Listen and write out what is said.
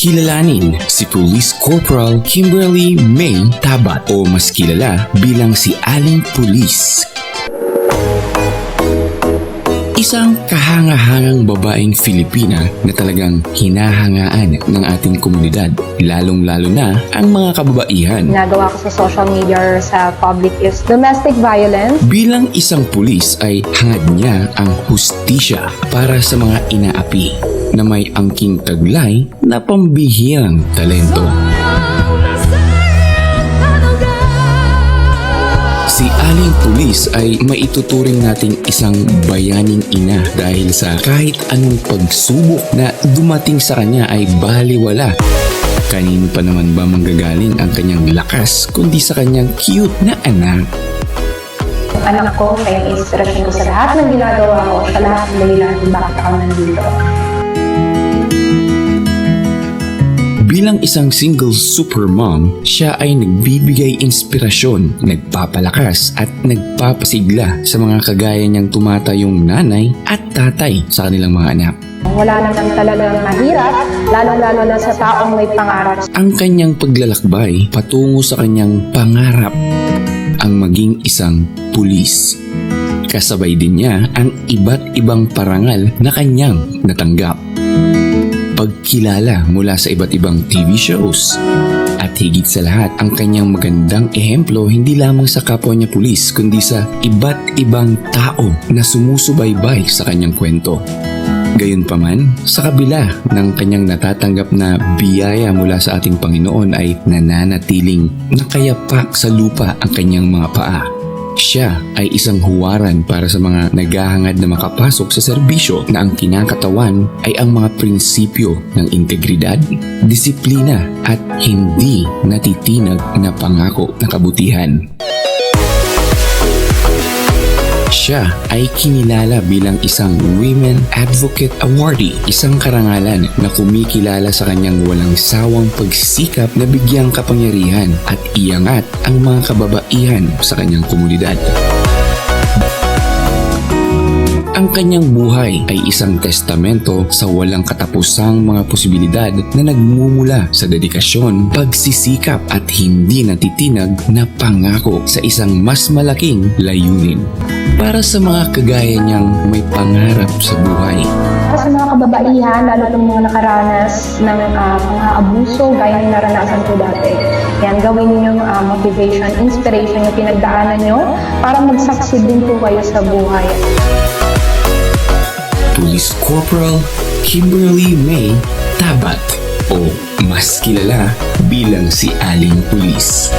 Kilalanin si Police Corporal Kimberly May Tabat o mas kilala bilang si Aling Police. Isang kahangahangang babaeng Filipina na talagang hinahangaan ng ating komunidad, lalong-lalo na ang mga kababaihan. ginagawa ko sa social media or sa public is domestic violence. Bilang isang pulis ay hangad niya ang hustisya para sa mga inaapi na may angking taglay na pambihirang talento. Si Aling Pulis ay maituturing nating isang bayaning ina dahil sa kahit anong pagsubok na dumating sa kanya ay baliwala. Kanino pa naman ba manggagaling ang kanyang lakas kundi sa kanyang cute na anak? Anak ko, kaya yung inspiration ko sa lahat ng ginagawa ko, sa lahat ng kung bakit ako nandito. Bilang isang single supermom, siya ay nagbibigay inspirasyon, nagpapalakas at nagpapasigla sa mga kagaya niyang tumatayong nanay at tatay sa kanilang mga anak. Wala naman talagang mahirap, lalong-lalo na sa taong may pangarap. Ang kanyang paglalakbay patungo sa kanyang pangarap ang maging isang pulis. Kasabay din niya ang iba't ibang parangal na kanyang natanggap. Pagkilala mula sa iba't ibang TV shows. At higit sa lahat, ang kanyang magandang ehemplo hindi lamang sa kapwa niya pulis, kundi sa iba't ibang tao na sumusubaybay sa kanyang kwento. Gayunpaman, sa kabila ng kanyang natatanggap na biyaya mula sa ating Panginoon ay nananatiling nakayapak sa lupa ang kanyang mga paa. Siya ay isang huwaran para sa mga naghahangad na makapasok sa serbisyo na ang kinakatawan ay ang mga prinsipyo ng integridad, disiplina at hindi natitinag na pangako na kabutihan. Siya ay kinilala bilang isang Women Advocate Awardee, isang karangalan na kumikilala sa kanyang walang sawang pagsikap na bigyang kapangyarihan at iangat ang mga kababaihan sa kanyang komunidad. Ang kanyang buhay ay isang testamento sa walang katapusang mga posibilidad na nagmumula sa dedikasyon, pagsisikap at hindi natitinag na pangako sa isang mas malaking layunin. Para sa mga kagaya niyang may pangarap sa buhay, Para sa mga kababaihan, lalo ng mga nakaranas ng ah, mga abuso, gaya ng naranasan ko dati. Yan, gawin niyo yung ah, motivation, inspiration yung pinagdaanan nyo para mag-succeed din po kayo sa buhay. Police Corporal Kimberly May Tabat o mas kilala bilang si Aling Pulis.